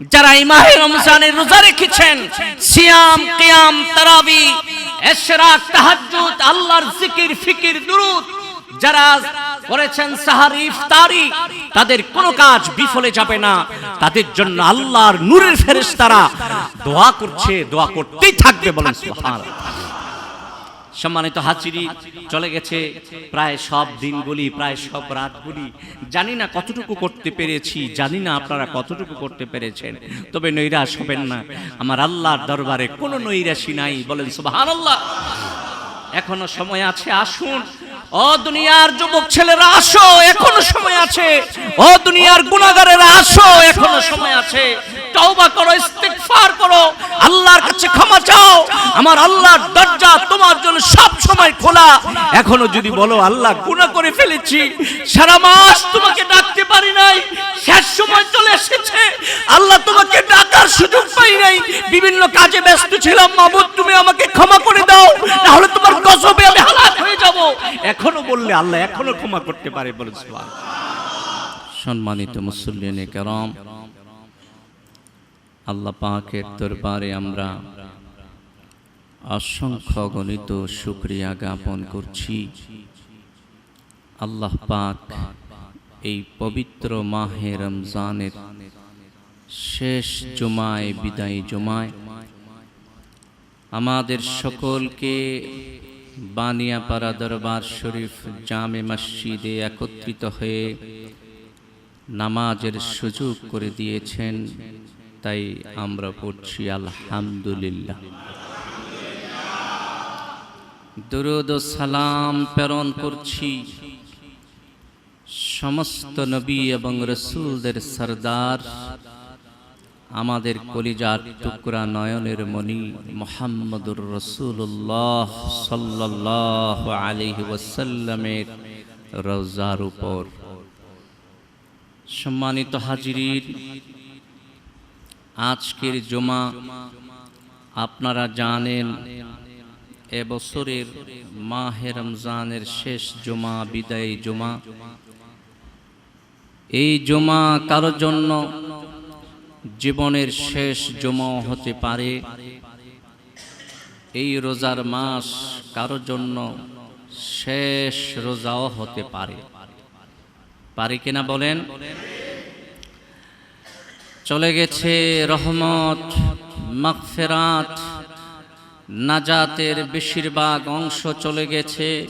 যারা ইমাহে মাহে রমজানের রোজা রেখেছেন, সিয়াম, কিয়াম, তারাবি, এশরাক, তাহাজ্জুদ, আল্লাহর জিকির, ফিকির, দুরুদ, যারা করেছেন সাহারি ইফতারি, তাদের কোনো কাজ বিফলে যাবে না। তাদের জন্য আল্লাহর নূরের ফেরেশতারা দোয়া করছে, দোয়া করতেই থাকবে বলেন, সুবহানাল্লাহ। সম্মানিত হাজিরি, চলে গেছে প্রায় সব দিনগুলি, প্রায় সব রাতগুলি। জানি না কতটুকু করতে পেরেছি, জানি না আপনারা কতটুকু করতে পেরেছেন, তবে নৈরাশ হবেন না। আমার আল্লাহর দরবারে কোনো নৈরাসী নাই, বলেন সুবাহান আল্লাহ এখনও সময় আছে, আসুন। ও দুনিয়ার যুবক ছেলেরা আসো, এখনও সময় আছে। ও দুনিয়ার গুণাগারেরা আসো, এখনও সময় আছে। তওবা করো, ইস্তিগফার করো, আল্লাহর কাছে ক্ষমা চাও। আমার আল্লাহর দরজা তোমার জন্য সব সময় খোলা। এখনও যদি বলো, আল্লাহ গুনাহ করে ফেলেছি, সারা মাস তোমাকে ডাকতে পারি নাই, শেষ সময় চলে এসেছে। আল্লাহ তোমাকে ডাকার সুযোগ পাই নাই। বিভিন্ন কাজে ব্যস্ত ছিলাম, মাবুদ, তুমি আমাকে ক্ষমা করে দাও না হলে তোমার গজবে আমি হালাক হয়ে যাব। এখনও বললে আল্লাহ এখনও ক্ষমা করতে পারে বলে। সম্মানিত মুসল্লিনে আল্লাহ পাকের দরবারে আমরা অসংখ্য গণিত শুক্রিয়া জ্ঞাপন করছি আল্লাহ পাক এই পবিত্র মাহে রমজানের শেষ জুমায়, বিদায়ী জুমায় আমাদের সকলকে বানিয়াপাড়া দরবার শরীফ জামে মসজিদে একত্রিত হয়ে নামাজের সুযোগ করে দিয়েছেন। তাই আমরা পড়ছি আলহামদুলিল্লাহ। দুরুদ সালাম প্রেরণ করছি সমস্ত নবী এবং রসুলদের সরদার আমাদের কলিজার টুকরা নয়নের মণি মোহাম্মদুর রসুল্লাহ সাল্লাহ আলিহি ওয়াসাল্লামের রোজার উপর। সম্মানিত হাজিরির আজকের জমা আপনারা জানেন এবছরের মাহে রমজানের শেষ জমা, বিদায়ী জমা। এই জমা কারোর জন্য জীবনের শেষ জমা হতে পারে। এই রোজার মাস কারোর জন্য শেষ রোজাও হতে পারে। পারে কিনা বলেন? চলে গেছে রহমত, মাগফেরাত, নাজাতের বেশিরভাগ অংশ চলে গেছে।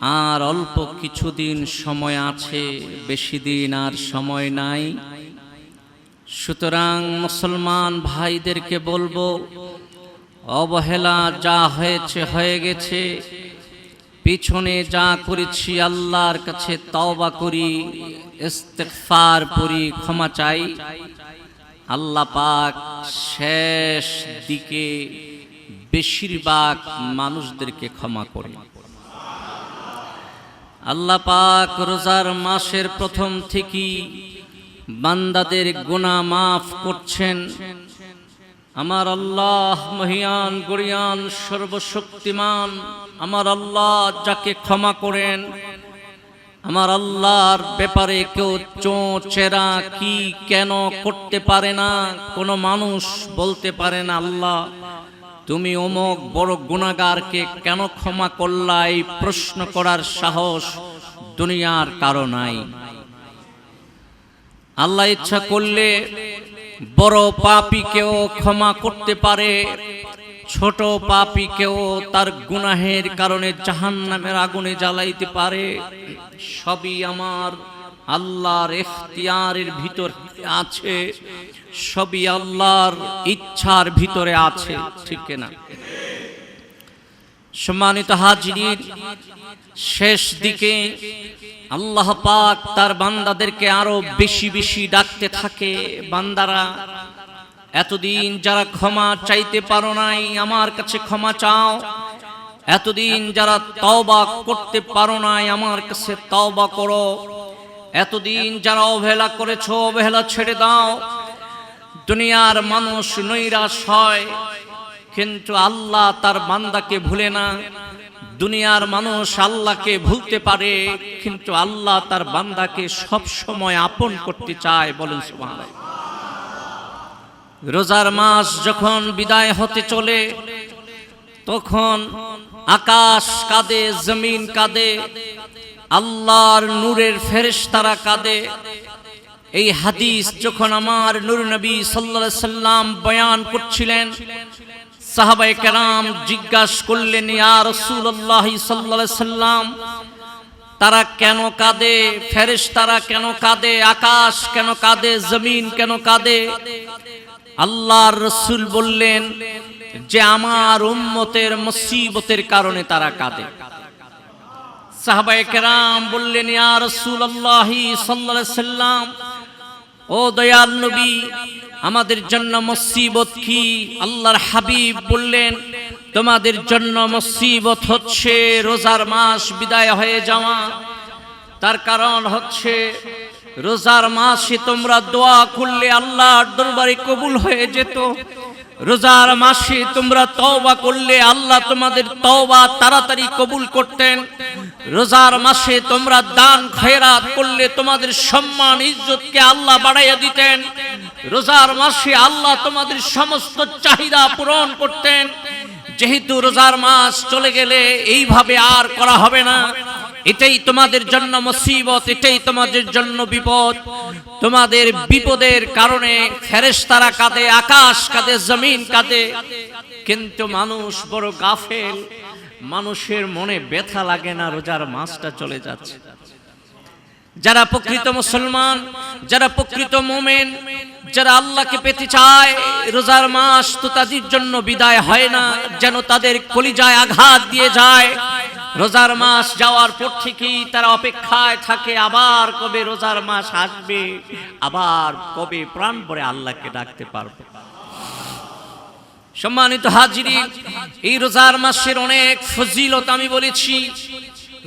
আর অল্প কিছুদিন সময় আছে, বেশি দিন আর সময় নাই। সুতরাং মুসলমান ভাইদেরকে বলব, অবহেলা যা হয়েছে, হয়ে গেছে। পিছনে যা করেছি, আল্লাহর কাছে তওবা করি, ইস্তেগফার করি ক্ষমা চাই। আল্লাহ পাক শেষ দিকে বেশিরভাগ মানুষদেরকে ক্ষমা করে আল্লাহ পাক রোজার মাসের প্রথম থেকেই বান্দাদের গুনাহ মাফ করছেন। আমার আল্লাহ মহিয়ান, গরিয়ান, সর্বশক্তিমান। আমার আল্লাহ যাকে ক্ষমা করেন। আমার আল্লাহর ব্যাপারে কেউ চো চেরা কি কেন করতে পারে না? কোনো মানুষ বলতে পারে না, আল্লাহ, তুমি অমুক বড় গুণাগারকে কেন ক্ষমা করলা? এই প্রশ্ন করার সাহস দুনিয়ার কারও নাই। আল্লাহ ইচ্ছা করলে বড় পাপীকেও ক্ষমা করতে পারে, ছোট পাপীকেও তার গুনাহের কারণে জাহান্নামের আগুনে জ্বালাইতে পারে। সবই আমার আল্লাহর এখতিয়ারের ভিতর আছে, সবই আল্লাহর ইচ্ছার ভিতরে আছে, ঠিক না সম্মানিত হাজির শেষ দিকে আল্লাহ পাক তার বান্দাদেরকে আরও বেশি বেশি ডাকতে থাকে, বান্দারা, এতদিন যারা ক্ষমা চাইতে পারো নাই, আমার কাছে ক্ষমা চাও। এতদিন যারা তওবা করতে পারো নাই, আমার কাছে তওবা করো। এতদিন যারা অবহেলা করেছ, অবহেলা ছেড়ে দাও। দুনিয়ার মানুষ নৈরাশ হয়। কিন্তু আল্লাহ তার বান্দাকে ভুলে না। দুনিয়ার মানুষ আল্লাহকে ভুলতে পারে, কিন্তু আল্লাহ তার বান্দাকে সব সময় আপন করতে চায়, বলেন রোজার মাস যখন বিদায় হতে চলে, তখন আকাশ কাঁদে, জমিন কাঁদে, আল্লাহর নূরের ফেরেশতারা কাঁদে। এই হাদিস যখন আমার নূর নবী সাল্লাল্লাহু সাল্লাম বয়ান করছিলেন সাহাবায়ে কেরাম জিজ্ঞাসা করলেন, ইয়া রাসূলুল্লাহ সাল্লাল্লাহু সাল্লাম, তারা কেন কাঁদে? ফেরেশতারা কেন কাঁদে? আকাশ কেন কাঁদে? জমিন কেন কাঁদে? আল্লাহর রসুল বললেন, যে আমার উম্মতের মুসিবতের কারণে তারা কাঁদে। সাহাবায়ে কেরাম বললেন, ইয়া রাসূলুল্লাহি সাল্লাল্লাহু আলাইহি সাল্লাম ও দয়াল নবী, আমাদের জন্য মসিবত কি? আল্লাহর হাবিব বললেন, তোমাদের জন্য মসিবত হচ্ছে রোজার মাস বিদায় হয়ে যাওয়া। তার কারণ হচ্ছে, রোজার মাসে তোমরা দোয়া করলে আল্লাহর দরবারে কবুল হয়ে যেত। রোজার মাসে তোমরা তওবা করলে আল্লাহ তোমাদের তওবা তাড়াতাড়ি কবুল করতেন। রোজার মাসে তোমরা দান খয়রাত করলে তোমাদের সম্মান, ইজ্জতকে আল্লাহ বাড়াইয়া দিতেন। রোজার মাসে আল্লাহ তোমাদের সমস্ত চাহিদা পূরণ করতেন। যেহেতু রোজার মাস চলে গেলে এইভাবে আর করা হবে না। এটাই তোমাদের জন্য মুসিবত, এটাই তোমাদের জন্য বিপদ। তোমাদের বিপদের কারণে ফেরেশতারা কাঁদে, আকাশ কাঁদে, জমিন কাঁদে। কিন্তু মানুষ বড় গাফেল, মানুষের মনে ব্যথা লাগে না, রোজার মাসটা চলে যাচ্ছে। যারা প্রকৃত মুসলমান, যারা প্রকৃত মোমেন, যারা আল্লাহকে পেতে চায়, রোজার মাস তো তাদের জন্য বিদায় হয় না, যেন তাদের কলিজায় আঘাত দিয়ে যায়। রোজার মাস যাওয়ার পর থেকেই তারা অপেক্ষায় থাকে, আবার কবে রোজার মাস আসবে, আবার কবে প্রাণ ভরে আল্লাহকে ডাকতে পারবে। সম্মানিত হাজিরি এই রোজার মাসের অনেক ফজিলত আমি বলেছি।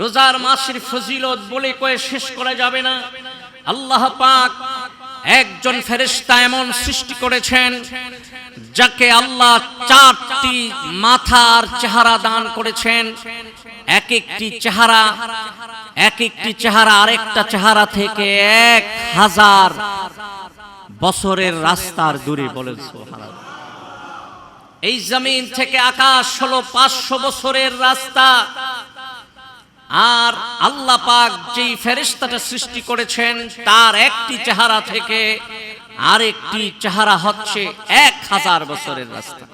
রোজার মাসের ফজিলত বলে কয়ে শেষ করা যাবে না। আল্লাহ পাক একজন ফেরেশতা এমন সৃষ্টি করেছেন, যাকে আল্লাহ চারটি মাথার চেহারা দান করেছেন। এক একটি চেহারা, এক একটি চেহারা, আরেকটা চেহারা থেকে এক হাজার বছরের রাস্তার দূরে বলেন এই জমিন থেকে আকাশ হলো পাঁচশো বছরের রাস্তা। আর আল্লাহ পাক যেই ফেরেশতাটা সৃষ্টি করেছেন, তার একটি চেহারা থেকে আরেকটি চেহারা হচ্ছে এক হাজার বছরের রাস্তা।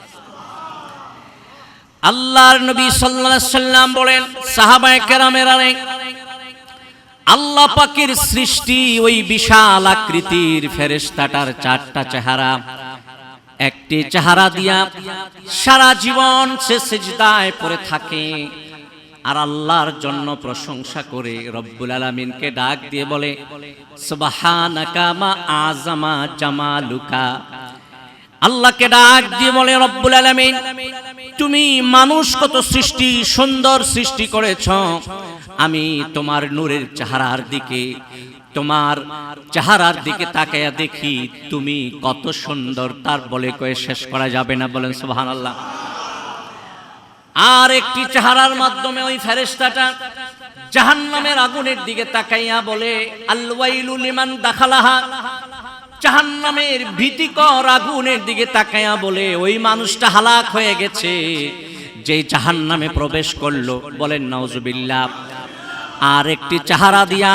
আল্লাহর নবী আলাইহি সাল্লাম বলেন, সাহাবায়ে কেরামের আরে আল্লাহ পাকের সৃষ্টি ওই বিশাল আকৃতির ফেরেশতাটার চারটা চেহারা। একটি চেহারা দিয়া সারা জীবন সে সেজদায় পড়ে থাকে আর আল্লাহর জন্য প্রশংসা করে রব্বুল আলামিনকে ডাক দিয়ে বলে, সুবহানাকা মা আজামা জামালুকা। আল্লাহকে ডাক দিয়ে বলে, রব্বুল আলামিন, তুমি মানুষ কত সৃষ্টি, সুন্দর সৃষ্টি করেছ। আমি তোমার নূরের চেহারার দিকে, তোমার চেহারার দিকে তাকায়া দেখি তুমি কত সুন্দর। তার বলে কয়ে, শেষ করা যাবে না। বলেন, সুবহানাল্লাহ। আর একটি চেহারার মাধ্যমে ওই ফেরেশতাটা জাহান্নামের আগুনের দিকে তাকাইয়া বলে, আলওয়াইলু লিমান দাখালাহা? জাহান্নামের ভীতিকর আগুনের দিকে তাকায়া বলে, ওই মানুষটা হালাক হয়ে গেছে। যে জাহান্নামে প্রবেশ করল, বলেন, নাউজুবিল্লাহ। আর একটি চাহারা দিয়া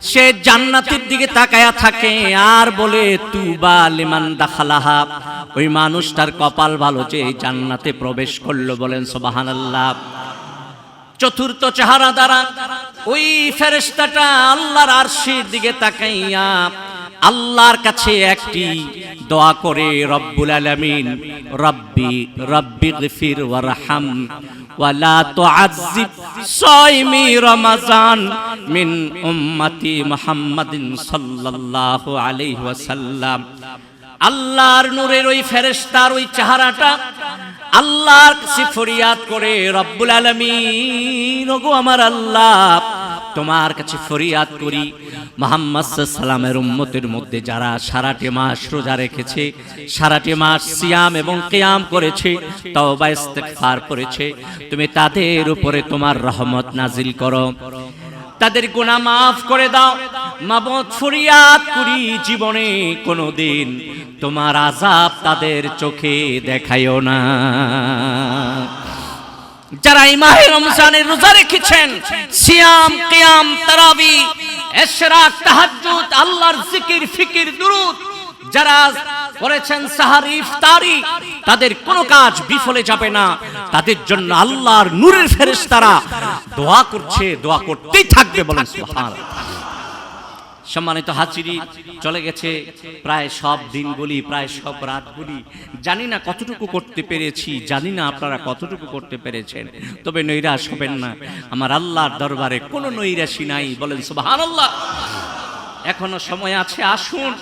সে জান্নাতের দিকে তাকায়া থাকে আর বলে তু তুবা লিমান দাখালাহা। ওই মানুষটার কপাল ভালো যে এই জান্নাতে প্রবেশ করল, বলেন, সুবহানাল্লাহ। চতুর্থ চেহারা দ্বারা ওই ফেরেশতাটা আল্লাহর আরশির দিকে তাকাইয়া আল্লাহর কাছে একটি দোয়া করে রব্বুল আলামিন, রব্বি রব্বি গফির ওয়ারহাম ওয়ালা তুআযিব সাইমি রমাজান মিন উম্মতি মুহাম্মাদিন সাল্লাল্লাহু আলাইহি ওয়াসাল্লাম। আল্লাহর নূরের ওই ফেরেশতার ওই চেহারাটা আল্লাহর কাছে ফরিয়াদ করে, রব্বুল আলামিন, ওগো আমার আল্লাহ তোমার কাছে ফরিয়াদ করি। মোহাম্মদ সাল্লামের উম্মতের মধ্যে যারা সারাটি মাস রোজা রেখেছে, সারাটি মাস সিয়াম এবং কিয়াম করেছে, তওবা, ইস্তেগফার করেছে, তুমি তাদের উপরে তোমার রহমত নাজিল করো। তাদের গুনাহ মাফ করে দাও। মাবত ফরিয়াদ করি জীবনে কোনোদিন। তোমার আজাব তাদের চোখে দেখাইও না। যারা এই মাহে রমজানের রোজা রেখেছেন, সিয়াম, কিয়াম, তারাবি, এশরাক, তাহাজ্জুদ, আল্লাহর জিকির, ফিকির, দুরুদ, যারা করেছেন সাহারি, ইফতারি, তাদের কোনো কাজ বিফলে যাবে না। তাদের জন্য আল্লাহর নূরের ফেরেশতারা দোয়া করছে, দোয়া করতেই থাকবে বলেন সুবহানাল্লাহ। সম্মানিত হাজিরি চলে গেছে। প্রায় সব দিনগুলি, প্রায় সব রাতগুলি জানি না কতটুকু করতে পেরেছি, জানি না আপনারা কতটুকু করতে পেরেছেন, তবে নৈরাশ হবেন না। আমার আল্লাহর দরবারে কোনো নৈরাশি নাই, বলেন সুবহানাল্লাহ। এখনও সময় আছে, আসুন।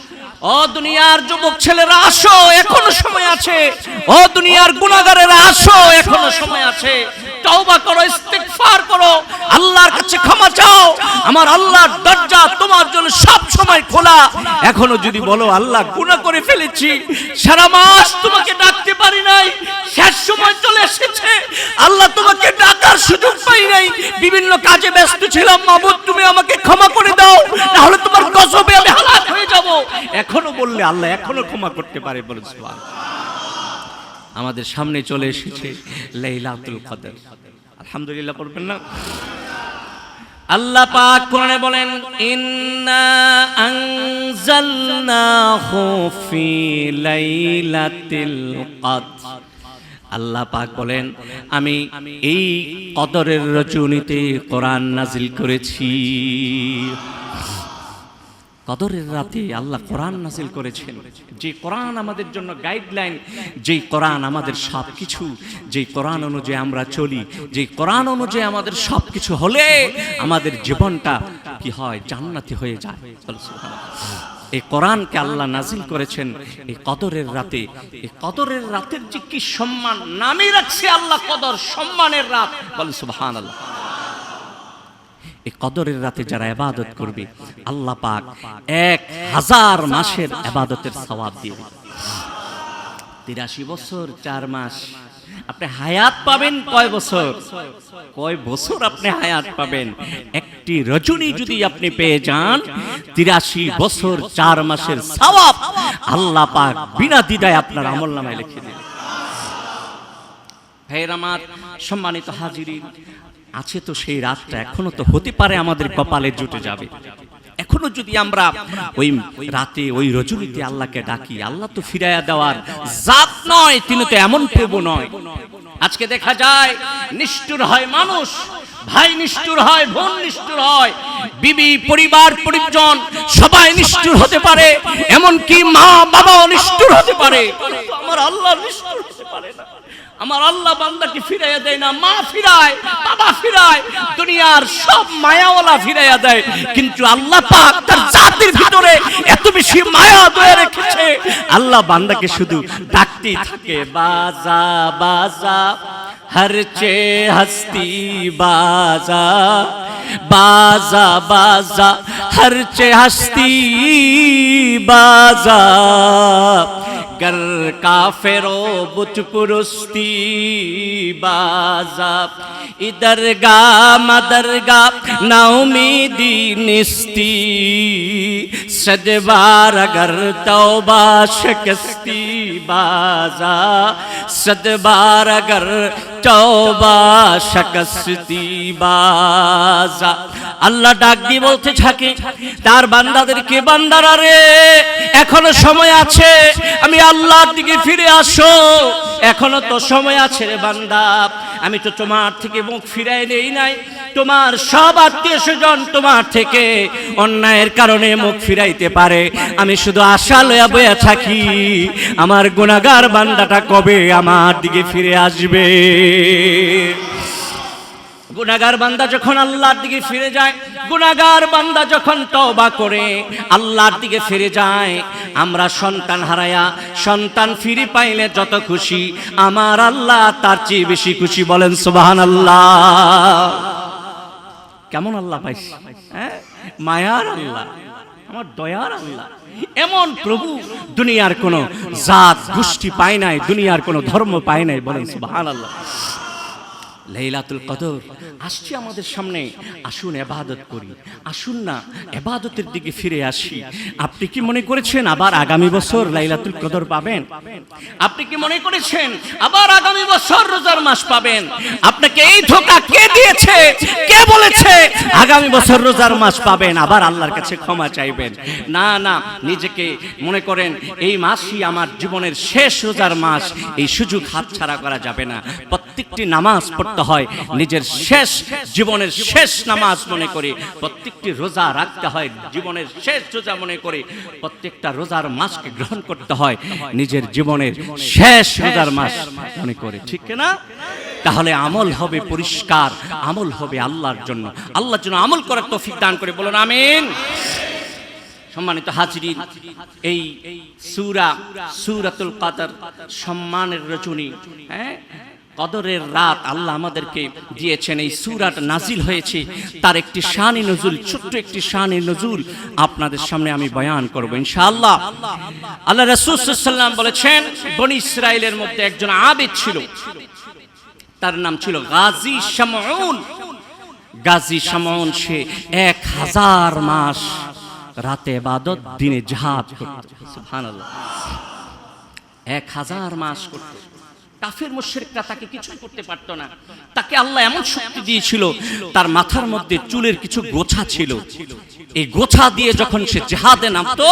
ও দুনিয়ার যুবক ছেলেরা, আসো, এখনও সময় আছে। ও দুনিয়ার গুণাগারেরা আসো, এখনও সময় আছে। তওবা করো, ইস্তিগফার করো। আল্লাহর কাছে ক্ষমা চাও। আমার আল্লাহর দরজা তোমার জন্য সব সময় খোলা। এখনও যদি বলো, আল্লাহ গুনাহ করে ফেলেছি সারা মাস তোমাকে ডাকতে পারি নাই, শেষ সময় চলে এসেছে। আল্লাহ তোমাকে ডাকার সুযোগ পাই নাই। বিভিন্ন কাজে ব্যস্ত ছিলাম, মাবুদ, তুমি আমাকে ক্ষমা করে দাও তাহলে তোমার গজবে আমি হালাক হয়ে যাব। এখনও বললে আল্লাহ এখনও ক্ষমা করতে পারে বলে। আমাদের সামনে চলে এসেছে লাইলাতুল কদর। আলহামদুলিল্লাহ পড়বেন না? আল্লাহ পাক কোরআনে বলেন, ইন্না আনজালনাহু ফি লাইলাতিল কদর। আল্লাহ পাক বলেন, আমি এই কদরের রচনীতে কোরআন নাজিল করেছি। কদরের রাতে আল্লাহ কোরআন নাসিল করেছেন। যে কোরআন আমাদের জন্য গাইডলাইন যেই কোরআন আমাদের সব কিছু যেই কোরআন অনুযায়ী আমরা চলি, যেই কোরআন অনুযায়ী আমাদের সব কিছু হলে আমাদের জীবনটা কি হয়? জান্নাতি হয়ে যায়। সুবহানাল্লাহ। এই কোরআনকে আল্লাহ নাজিল করেছেন এই কদরের রাতে। এই কদরের রাতের যে কি সম্মান? নামে রাখছে আল্লাহ কদর, সম্মানের রাত। বলে সুবহান আল্লাহ এই কদরের রাতে যারা এবাদত করবে, আল্লাহ পাক এক হাজার মাসের এবাদতের সওয়াব দিয়ে তিরাশি বছর, চার মাস। আপনি হায়াত পাবেন কয় বছর? কয় বছর আপনি হায়াত পাবেন? একটি রজনী যদি আপনি পেয়ে যান, তিরাশি বছর, চার মাসের সওয়াব আল্লাহ পাক বিনা দ্বিধায় আপনার আমল নামায় লিখে দেবেন ভাইয়ের আমার সম্মানিত হাজিরিন আছে তো সেই রাতটা এখনও তো হতে পারে আমাদের কপালে জুটে যাবে। এখনও যদি আমরা ওই রাতে ওই রজনীতে আল্লাহকে ডাকি আল্লাহ তো ফিরাইয়া দেওয়ার জাত নয় তিনি তো এমন প্রভু নয়। আজকে দেখা যায় নিষ্ঠুর হয় মানুষ ভাই নিষ্ঠুর হয় বোন নিষ্ঠুর হয় বিবি পরিবার পরিজন সবাই নিষ্ঠুর হতে পারে এমনকি মা বাবাও নিষ্ঠুর হতে পারে। আমার আল্লাহ নিষ্ঠুর হতে পারে না। আমার আল্লাহ বান্দাকে ফিরাইয়া দেয় না, মা ফিরায়, বাবা ফিরায়, দুনিয়ার সব মায়াওয়ালা ফিরাইয়া দেয়। কিন্তু আল্লাহ পাক তার জাতির ভিতরে এত বেশি মায়া দয়া রেখেছে। আল্লাহ বান্দাকে শুধু ডাকতে থাকে, বাজা বাজা হরচে হস্তি, বাজা বাজা বাজা হরচে হস্তি, বাজা। گر کافر و بت پرستی بازا ادر گا مدر گا نومیدی نستی صد بار اگر توبہ شکستی بازا صد بار اگر توبہ شکستی بازا আল্লাহ ডাক দিয়ে বলতে থাকে তার বান্দাদেরকে বান্দারা রে এখনও সময় আছে আমি আল্লাহর দিকে ফিরে আসো। এখনও তো সময় আছে রে বান্দা। আমি তো তোমার থেকে মুখ ফিরাই নেই নাই। তোমার সব আত্মীয় স্বজন তোমার থেকে অন্যায়ের কারণে মুখ ফিরাইতে পারে। আমি শুধু আশা লয়া বয়া থাকি, আমার গুণাগার বান্দাটা কবে আমার দিকে ফিরে আসবে? গুনাগার বান্দা যখন আল্লাহর দিকে ফিরে যায় গুনাগার বান্দা যখন তওবা করে, আল্লাহর দিকে ফিরে যায়, আমরা সন্তান হারায়া, সন্তান ফিরে পাইলে যত খুশি, আমার আল্লাহ তার চেয়ে বেশি খুশি বলেন, সুবহানাল্লাহ। কেমন আল্লাহ পাইছি? হ্যাঁ? মায়ার আল্লাহ, আমার দয়ার আল্লাহ। এমন প্রভু দুনিয়ার কোন জাত, গোষ্ঠী পায় নাই, দুনিয়ার কোন ধর্ম পায় নাই বলেন, সুবহানাল্লাহ। লাইলাতুল কদর। আসছে আমাদের সামনে। আসুন এবাদত করি। আসুন না, এবাদতের দিকে ফিরে আসি। আপনি কি মনে করেছেন আবার আগামী বছর লাইলাতুল কদর পাবেন? আপনি কি মনে করেছেন আবার আগামী বছর রোজার মাস পাবেন? আপনাকে এই ধোকা কে দিয়েছে? কে বলেছে আগামী বছর রোজার মাস পাবেন? আবার আল্লাহর কাছে ক্ষমা চাইবেন। না না, নিজেকে মনে করেন, এই মাসই আমার জীবনের শেষ রোজার মাস। এই সুযোগ হাতছাড়া করা যাবে না। প্রত্যেকটি নামাজ পড়তে হয়, নিজের শেষ, জীবনের শেষ নামাজ মনে করে, প্রত্যেকটি রোজা রাখতে হয়, জীবনের শেষ রোজা মনে করে, প্রত্যেকটা রোজার মাসকে গ্রহণ করতে হয়, নিজের জীবনের শেষ রোজার মাস মনে করে, ঠিক না তাহলে আমল হবে পরিষ্কার, আমল হবে আল্লাহর জন্য আল্লাহর জন্য আমল করার তৌফিক দান করে, বলুন আমিন। সম্মানিত হাজিরিন, এই সুরা, সুরাতুল কাদর সম্মানের রচনী হ্যাঁ? কদরের রাত আল্লাহ আমাদেরকে দিয়েছেন। এই সুরাট নাজিল হয়েছে। তার একটি শানি নজুল, ছোট্ট একটি শানি নজুল আপনাদের সামনে আমি বয়ান করব ইনশাআল্লাহ। আল্লাহ রসুলাম বলেছেন, বনি ইসরায়েলের মধ্যে একজন আবেদ ছিল। তার নাম ছিল গাজী শামউন। গাজী শামউন, সে এক হাজার মাস রাতে বাদত দিনে জাহাদ করত। সুবহানাল্লাহ। এক হাজার মাস করত। কাফের মোশেরকরা তাকে কিছুই করতে পারত না। তাকে আল্লাহ এমন শক্তি দিয়েছিল, তার মাথার মধ্যে চুলের কিছু গোছা ছিল। এই গোছা দিয়ে যখন সে জেহাদে নামতো,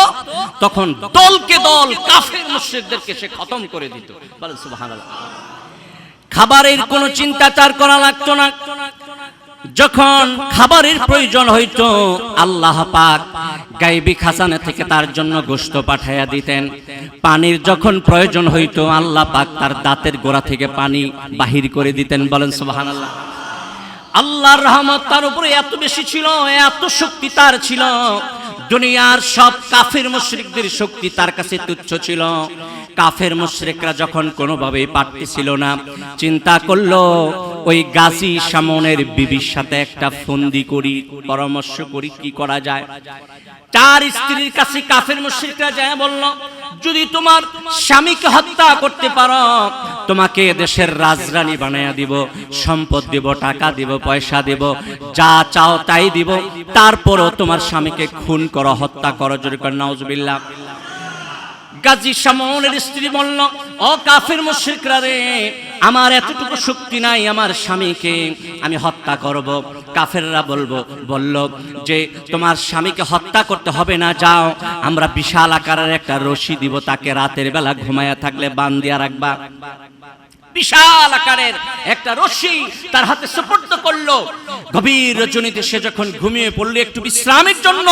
তখন দলকে দল কাফের মোশেরদেরকে সে খতম করে দিত। বলেন সুবহানাল্লাহ। খাবারের কোনো চিন্তা তার করা লাগতো না। যখন খাবারের প্রয়োজন হইতো আল্লাহ পাক গাইবি খাজানা থেকে তার জন্য গোস্ত পাঠাইয়া দিতেন। পানির যখন প্রয়োজন হইতো আল্লাহ পাক তার দাঁতের গোড়া থেকে পানি বাহির করে দিতেন। বলেন সুবহানাল্লাহ। আল্লাহর রহমত তার উপরে এত বেশি ছিল এত শক্তি তার ছিল। দুনিয়ার সব কাফের মুশরিকদের শক্তি তার কাছে তুচ্ছ ছিল। কাফের মুশরিকরা যখন কোনোভাবেই পারতেছিল না চিন্তা করল ওই গাজী সামনের বিবির সাথে একটা ফন্দি করি, পরামর্শ করি, কি করা যায়? চার স্ত্রীর কাছে কাফের মুশরিকরা যায় বলল, যদি তোমার স্বামীকে হত্যা করতে পারো, তোমাকে দেশের রাজরানী বানাইয়া দিব, সম্পদ দিব, টাকা দিব, পয়সা দিব, যা চাও তাই দিব, তারপরও তোমার স্বামীকে খুন করো, হত্যা করো, জোরে কর নাউজুবিল্লাহ। গাজী সামনের স্ত্রী বলল, ও কাফের মুশরিকরা রে, আমার এতটুকু শক্তি নাই আমার স্বামীকে, আমি হত্যা করব। কাফেররা বলব, বলল যে, তোমার স্বামীকে হত্যা করতে হবে না, যাও, আমরা বিশাল আকারের একটা রশি দিব, তাকে রাতের বেলা ঘুমায়া থাকলে বান দিয়া রাখবা। বিশাল আকারের একটা রশ্মি তার হাতে সুপর্দ করল। গভীর রজনীতে সে যখন ঘুমিয়ে পড়ল একটু বিশ্রামের জন্য,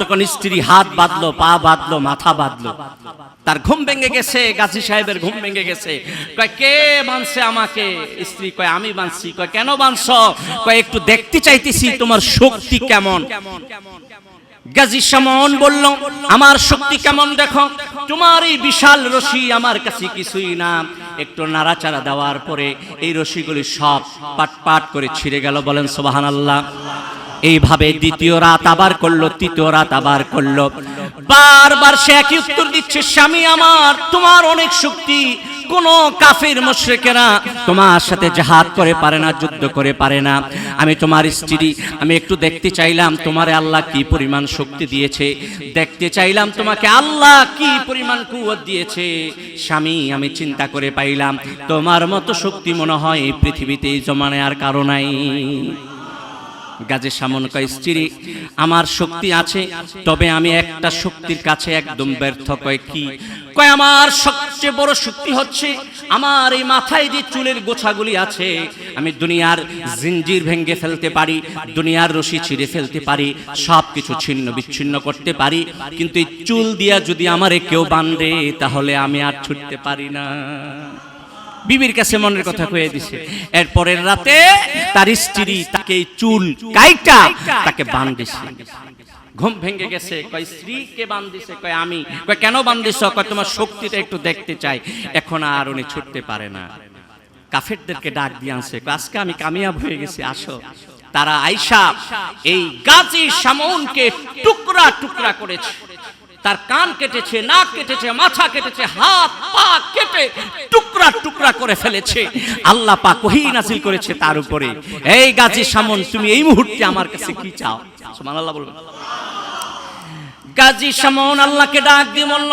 তখন স্ত্রী হাত বাঁধলো, পা বাঁধলো, মাথা বাঁধলো। তার ঘুম ভেঙে গেছে, গাজী সাহেবের ঘুম ভেঙে গেছে। কয়, কে বানছে আমাকে? স্ত্রী কয়, আমি বানছি। কয়, কেন বানছ? কয়, একটু দেখতে চাইতেছি তোমার শক্তি কেমন? গাজী সামন বলল, আমার শক্তি কেমন দেখো? তোমার এই বিশাল রশি আমার কাছে কিছুই না। একটু নাড়াচাড়া দেওয়ার পরে এই রশিগুলি সব পাট পাট করে ছিঁড়ে গেল। বলেন সোবাহান আল্লাহ এইভাবে দ্বিতীয় রাত আবার করল, তৃতীয় রাত আবার করল। বারবার সে একই উত্তর দিচ্ছে, স্বামী আমার, তোমার অনেক শক্তি কোন কাফির মুশরিকেরা তোমার সাথে জাহাদ করে পারে না, যুদ্ধ করে পারে না। আমি তোমার স্ত্রী, আমি একটু দেখতে চাইলাম তোমারে আল্লাহ কি পরিমাণ শক্তি দিয়েছে। দেখতে চাইলাম তোমাকে আল্লাহ কি পরিমাণ কুয়ত দিয়েছে। স্বামী, আমি চিন্তা করে পাইলাম, তোমার মতো শক্তি মনে হয় এই পৃথিবীতে এই জমানে আর কারও নাই। গাজে সামন কয়, স্ত্রী, আমার শক্তি আছে, তবে আমি একটা শক্তির কাছে একদম ব্যর্থ কয় কি? কয়, আমার সবচেয়ে বড় শক্তি হচ্ছে আমার এই মাথায় যে চুলের গোছাগুলি আছে, আমি দুনিয়ার জিঞ্জির ভেঙ্গে ফেলতে পারি, দুনিয়ার রশি ছিঁড়ে ফেলতে পারি সব কিছু ছিন্ন বিচ্ছিন্ন করতে পারি, কিন্তু এই চুল দিয়া যদি আমারে কেউ বান্ধে তাহলে আমি আর ছুটতে পারি না। বিবির কাছে মনের কথা কয়ে দিছে। এরপরের রাতে তার স্ত্রী তাকে চুল কাইটা তাকে বান দিছে। ঘুম ভেঙে গেছে কয় স্ত্রীকে বান দিছে? কয় আমি। কয় কেন বান দিছ? কয় তোমার শক্তিটা একটু দেখতে চাই। এখন আর উনি ছুটতে পারে না। কাফেরদেরকে ডাক দিয়ে আনছে আজকে আমি কামিয়াব হয়ে গেছি আসো। তারা আইসা এই গাজী সামনকে টুকরা টুকরা করেছে। তার কান কেটেছে, নাক কেটেছে, মাথা কেটেছে, হাত, পা কেটে টুকরা টুকরা করে ফেলেছে। আল্লাহ পাক ওহি নাসিল করেছে তার উপরে। এই গাজী সামন, তুমি এই মুহূর্তে আমার কাছে কি চাও? সুবহানাল্লাহ বলবেন গাজী সামন আল্লাহকে ডাক দিয়ে বলল,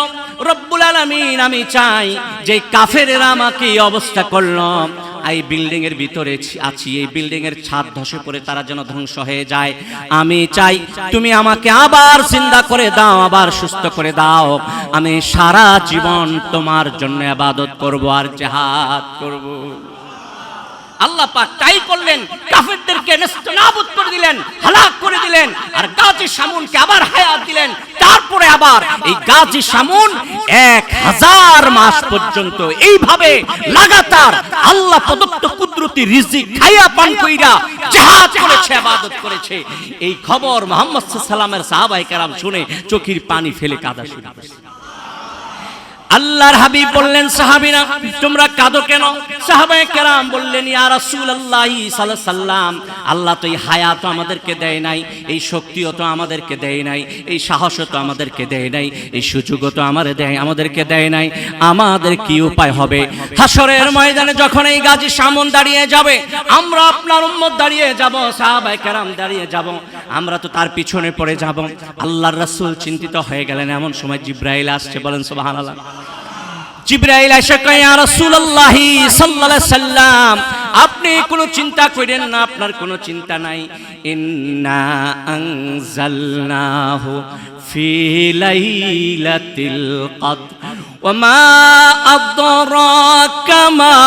রব্বুল আলামিন, আমি চাই যে কাফেরেরা আমাকে অবস্থা করলাম এই বিল্ডিং এর ভিতরে আছি, এই বিল্ডিং এর ছাদ ধসে পড়ে তারা যেন ধ্বংস হয়ে যায়। আমি চাই তুমি আমাকে আবার চিন্তা করে দাও, আবার সুস্থ করে দাও। আমি সারা জীবন তোমার জন্য আবাদত করব আর জেহাদ করব। আল্লাহ পাক তাই করলেন, কাফেরদেরকে নেস্তনাবুদ করে দিলেন, হালাক করে দিলেন, আর গাজী সামুনকে আবার হায়াত দিলেন। তারপরে আবার এই গাজী সামুন এক হাজার মাস পর্যন্ত এইভাবে লাগাতার আল্লাহ প্রদত্ত কুদরতি রিজিক খাইয়া পান কইরা জাহাজ করেছে ইবাদত করেছে। এই খবর মোহাম্মদ সাল্লামের সাহাবায়ে কেরাম শুনে চোখের পানি ফেলে কাঁদা শুরু করেছে। আল্লাহর হাবিব বললেন, সাহাবীরা, তোমরা কাঁদো কেন? সাহাবায়ে কেরাম বললেন, ইয়া রাসূলুল্লাহ সাল্লাল্লাহু সাল্লাম, আল্লাহ তো এই হায়াত আমাদেরকে দেয় নাই, এই শক্তিও তো আমাদেরকে দেয় নাই, এই সাহসও তো আমাদেরকে দেয় নাই, এই সুযোগও তো আমাদের দেয়, আমাদেরকে দেয় নাই, আমাদের কি উপায় হবে? হাসরের ময়দানে যখন এই গাজী সামন দাঁড়িয়ে যাবে, আমরা আপনার উম্মত দাঁড়িয়ে যাব, সাহাবায়ে কেরাম দাঁড়িয়ে যাব, আমরা তো তার পিছনে পড়ে যাব। আল্লাহর রাসূল চিন্তিত হয়ে গেলেন, এমন সময় জিব্রাইল আসছে, বলেন, সুবহানাল্লাহ। জিব্রাইল এসে কয় ইয়া রাসূলুল্লাহ সাল্লাল্লাহু আলাইহি সাল্লাম আপনি কোনো চিন্তা করেন না আপনার কোনো চিন্তা নাই ইন্না আনজালনাহু ফি লাইলাতিল কদর وما أدراك ما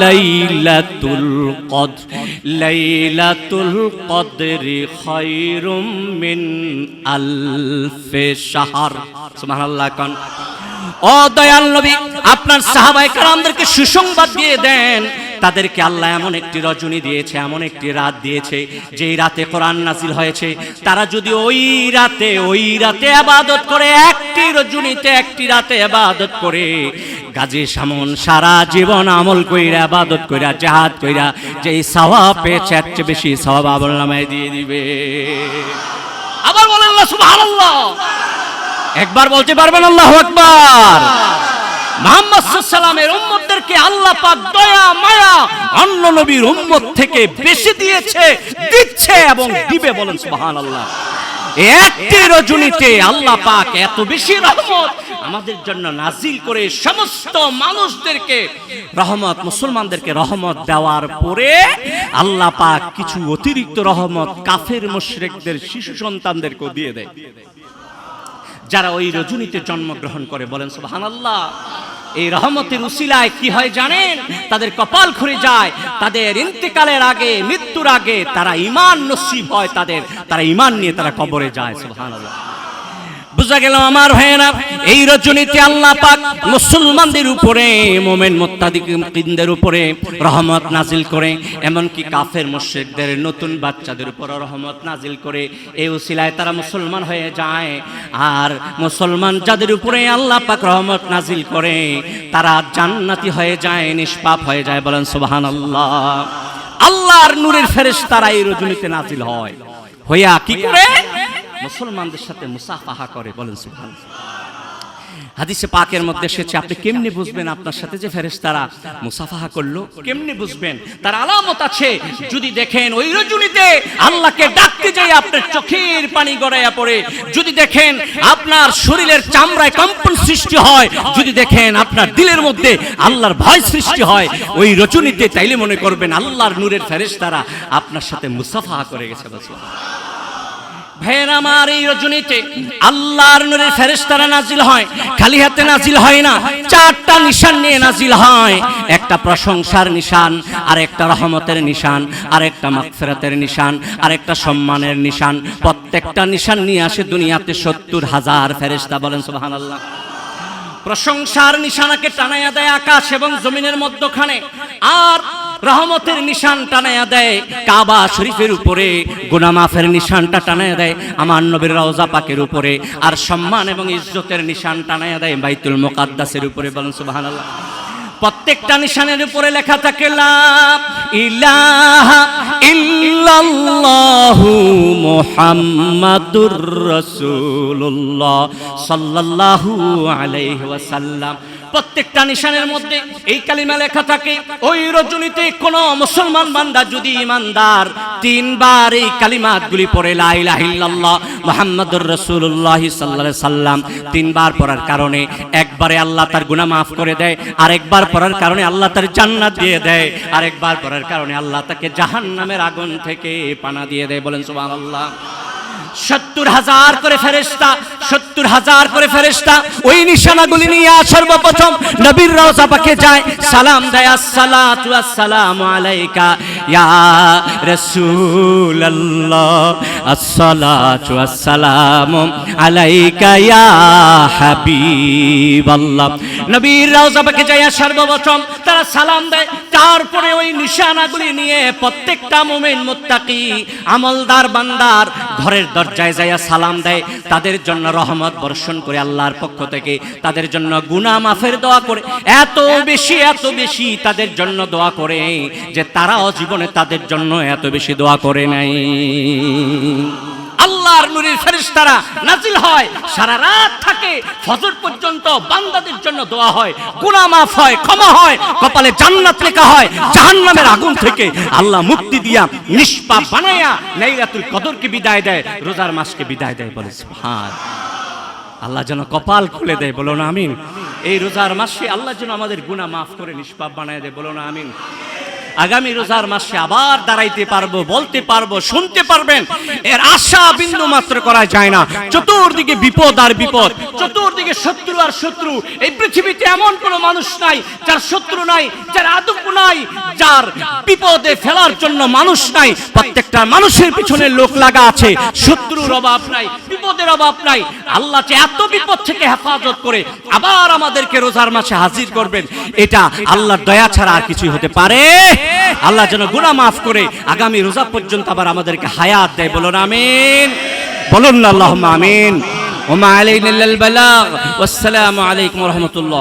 ليلة القدر ليلة القدر خير من ألف شهر سبحان الله كن ও আপনার সাহাবায়ে কারামদেরকে সুসংবাদ দিয়ে দেন। তাদেরকে আল্লাহ এমন একটি রজনী দিয়েছে, এমন একটি রাত দিয়েছে, যেই রাতে কোরআন নাজিল হয়েছে। তারা যদি ওই রাতে ওই রাতে আবাদত করে, একটি রজনীতে একটি রাতে আবাদত করে, গাজী সামন সারা জীবন আমল কইরা, আবাদত কইরা, জাহাদ কইরা, যেই সওয়াব পেয়েছে এর চেয়ে বেশি সওয়াব আমল নামায় দিয়ে দিবে। আবার বলেন সুবহানাল্লাহ। একবার বলতে পারবেন আল্লাহ রহমত, আমাদের জন্য নাজিল করে সমস্ত মানুষদেরকে, রহমত, মুসলমানদেরকে রহমত দেওয়ার পরে আল্লাহ পাক কিছু অতিরিক্ত রহমত কাফের মুশরিকদের, শিশু সন্তানদেরকেও দিয়ে দেয়। যারা ওই রজনীতে জন্মগ্রহণ করে বলেন, সুবহানাল্লাহ। এই রহমতের উসিলায় কি হয় জানেন? তাদের কপাল খুলে যায়। তাদের ইন্তেকালের আগে, মৃত্যুর আগে তারা ইমান নসিব হয় তাদের। তারা ইমান নিয়ে তারা কবরে যায়, সুবহানাল্লাহ। বুঝা গেল আমার ভাইয়েরা, এই রজনীতে আল্লাহ পাক মুসলমানদের উপরে, মোমেন মোত্তাদিকদের উপরে রহমত নাজিল করে, এমনকি কাফের মুশরিকদের, নতুন বাচ্চাদের উপর রহমত নাজিল করে, এই উসিলায় তারা মুসলমান হয়ে যায়। আর মুসলমান যাদের উপরে আল্লাহ পাক রহমত নাজিল করে, তারা জান্নাতি হয়ে যায়, নিষ্পাপ হয়ে যায়, বলেন সুবহানাল্লাহ। আল্লাহর নূরের ফেরেশতারা এই রজনীতে নাজিল হয়। হইয়া কি করে? মুসলমানদের সাথে মুসাফাহা করে, বলেন সুবহান হাদিসে পাকের মধ্যে এসেছে, আপনি কেমনে বুঝবেন আপনার সাথে যে ফেরেশতারা মুসাফাহা করল? কেমনে বুঝবেন? তার আলামত আছে। যদি দেখেন ওই রজনীতে আল্লাহকে ডাকতে যাই আপনার চোখের পানি গড়াইয়া পড়ে, যদি দেখেন আপনার শরীরের চামড়ায় কম্পন সৃষ্টি হয়, যদি দেখেন আপনার দিলের মধ্যে আল্লাহর ভয় সৃষ্টি হয়, ওই রজনীতে তাইলে মনে করবেন আল্লাহর নূরের ফেরেশতারা আপনার সাথে মুসাফাহা করে গেছে বলছে একটা প্রশংসার নিশান আর একটা রহমতের নিশান আর একটা নিশান সম্মানের নিশান। প্রত্যেকটা নিশান নিয়ে আসে দুনিয়াতে সত্তর হাজার ফেরেশতা বলেন প্রশংসার নিশানাকে টানাইয়া দেয় আকাশ এবং জমিনের মধ্যখানে। আর রহমতের নিশান টানাইয়া দেয়, কাবা শরীফের উপরে, গুনামাফের নিশানটা টানাইয়া দেয়, আমার নবীর রওজা পাকের উপরে, আর সম্মান এবং ইজ্জতের নিশান টানাইয়া দেয় বাইতুল মোকাদ্দাসের উপরে বলেন সুবহানাল্লাহ। প্রত্যেকটা নিশানের উপরে লেখা থাকে, লা ইলাহা ইল্লাল্লাহু মুহাম্মাদুর রাসূলুল্লাহ সাল্লাল্লাহু আলাইহি ওয়াসাল্লাম। প্রত্যেকটা নিশানের মধ্যে এই কালিমা লেখা থাকে, ওই রজনীতে কোন মুসলমান বান্দা যদি ইমানদার, তিনবার এই কালিমাতগুলি পড়ে, লা ইলাহা ইল্লাল্লাহ মুহাম্মাদুর রাসূলুল্লাহ সাল্লাম, তিনবার পড়ার কারণে একবারে আল্লাহ তার গুনাহ মাফ করে দেয়, আরেকবার পড়ার কারণে আল্লাহ তার জান্নাত দিয়ে দেয়, আরেকবার পড়ার কারণে আল্লাহ তাকে জাহান্নামের আগুন থেকে পানা দিয়ে দেয়, বলেন সুবহানাল্লাহ। সত্তর হাজার করে ফেরেস্তা সত্তর হাজার করে ফেরেস্তা ওই নিশানাগুলি নিয়ে সর্বপ্রথম। নবীর রওজা পাকে যায়, সালাম দেয়, আসসালাতু আসসালামু আলাইকা, ইয়া রাসূলুল্লাহ, আসসালাতু আসসালামু আলাইকা, ইয়া হাবিবাল্লাহ। নবীর রওজা পাকে যায় সর্বপ্রথম, তারা সালাম দেয়, তারপরে ওই নিশানাগুলি নিয়ে প্রত্যেকটা মুমিন মুত্তাকি, আমলদার বান্দার ঘরের দরজায় যাইয়া সালাম দেয়, তাদের জন্য রহমত বর্ষণ করে আল্লাহর পক্ষ থেকে, তাদের জন্য গুনা মাফের দোয়া করে। এত বেশি এত বেশি তাদের জন্য দোয়া করে যে তারাও জীবনে তাদের জন্য এত বেশি দোয়া করে নাই। আল্লাহর নূরের ফেরেশতারা নাজিল হয়। সারা রাত থাকে, ফজর পর্যন্ত বান্দাদের জন্য দোয়া হয়। গুনাহ মাফ হয়, ক্ষমা হয়, কপালে জান্নাত লেখা হয়, জাহান্নামের আগুন থেকে আল্লাহ মুক্তি দিয়া নিষ্পাপ বানায়া লাইলাতুল কদরকে বিদায় দেয়, রোজার মাসকে বিদায় দেয় বলে সুবহান। আল্লাহ যেন কপাল খুলে দেয় বলো না আমিন। এই রোজার মাসে আল্লাহ যেন আমাদের গুনাহ মাফ করে নিষ্পাপ বানায় দেয় বলো না আমিন। আগামী রোজার মাসে আবার দাঁড়াইতে পারব, বলতে পারব, শুনতে পারবেন। এর আশা বিন্দু মাত্র করা যায় না। চতুর্দিকে বিপদ আর বিপদ, চতুর্দিকে শত্রু আর শত্রু। এই পৃথিবীতে এমন কোনো মানুষ নাই যার শত্রু নাই, যার আদব নাই, যার বিপদে ফেলার জন্য মানুষ নাই। প্রত্যেকটা মানুষের পিছনে লোক লাগা আছে। শত্রুর অভাব নাই, বিপদের অভাব নাই। আল্লাহ যে এত বিপদ থেকে হেফাজত করে আবার আমাদেরকে রোজার মাসে হাজির করবেন, এটা আল্লাহর দয়া ছাড়া আর কিছুই হতে পারে আল্লাহ যেন গুণা মাফ করে আগামী রোজা পর্যন্ত আবার আমাদেরকে হায়াত দেয়। বলুন আমিন। বলুন না আল্লাহ আমিন। ওমা বালাগ। ওয়াসসালামু আলাইকুম রাহমাতুল্লাহ।